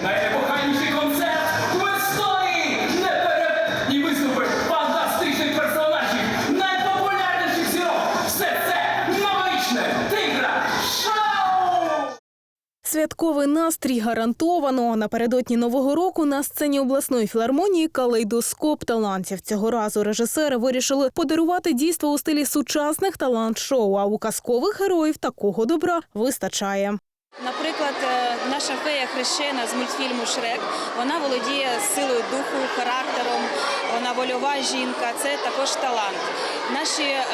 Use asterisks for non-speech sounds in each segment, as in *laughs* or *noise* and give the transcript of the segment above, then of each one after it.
Найепохальніший концерт в історії! Неперевершені виступи фантастичних персонажів, найпопулярніших зірок! Все це новорічне тигра шоу! Святковий настрій гарантовано. Напередодні нового року на сцені обласної філармонії калейдоскоп талантів. Цього разу режисери вирішили подарувати дійство у стилі сучасних талант-шоу. А у казкових героїв такого добра вистачає. Наприклад, е, наша фея хрещена з мультфільму Шрек. Вона володіє силою духу, характером. Вона вольова жінка. Це також талант. Наші е,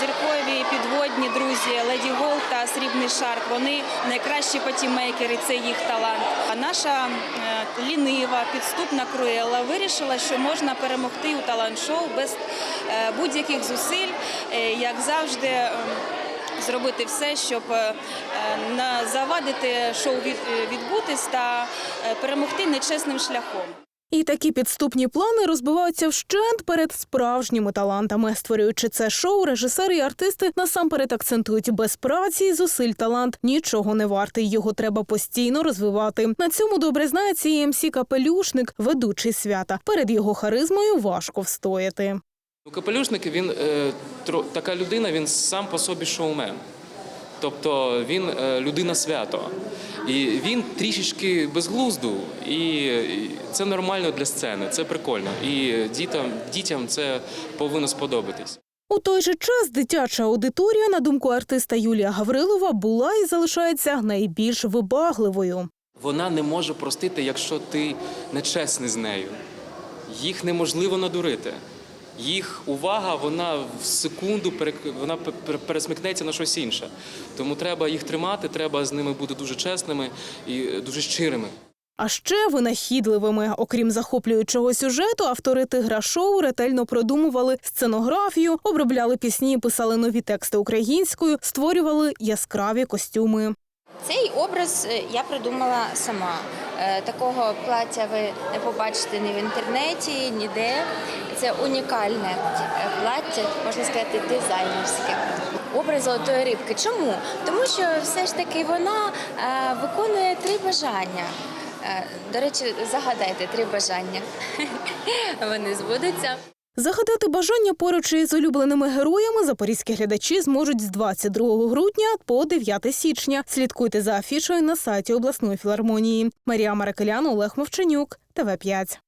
зіркові підводні друзі Леді Гол та Срібний Шарк. Вони найкращі патімейкери. Це їх талант. А наша е, лінива, підступна Круелла вирішила, що можна перемогти у талант-шоу без будь-яких зусиль, як завжди. Зробити все, щоб е, е, на- завадити шоу відбутись та е, перемогти нечесним шляхом. І такі підступні плани розбиваються вщент перед справжніми талантами. Створюючи це шоу, режисери і артисти насамперед акцентують без праці і зусиль талант нічого не вартий. Його треба постійно розвивати. На цьому добре знається і МС Капелюшник, ведучий свята. Перед його харизмою важко встояти. Капелюшник він е, така людина, він сам по собі шоумен. Тобто він е, людина свято. І він трішечки безглузду, і це нормально для сцени, це прикольно. І дітям, дітям це повинно сподобатись. У той же час дитяча аудиторія, на думку артиста Юлія Гаврилова, була і залишається найбільш вибагливою. Вона не може простити, якщо ти нечесний з нею. Їх неможливо надурити. Їх увага, вона в секунду вона пе- пе- пересмикнеться на щось інше. Тому треба їх тримати, треба з ними бути дуже чесними і е, дуже щирими. А ще винахідливими. Окрім захоплюючого сюжету, автори тигра шоу ретельно продумували сценографію, обробляли пісні, писали нові тексти українською, створювали яскраві костюми. Цей образ е, я придумала сама. Е, Такого плаття ви не побачите ні в інтернеті, ніде. Це унікальне е, плаття, можна сказати, дизайнерське. Образ золотої рибки. Чому? Тому що все ж таки вона е, виконує три бажання. До речі, загадайте три бажання. *laughs* Вони збудуться. Загадати бажання поруч із улюбленими героями запорізькі глядачі зможуть з 22 грудня по 9 січня. Слідкуйте за афішою на сайті обласної філармонії. Марія Маракелян, Олег Мовченюк, ТВ 5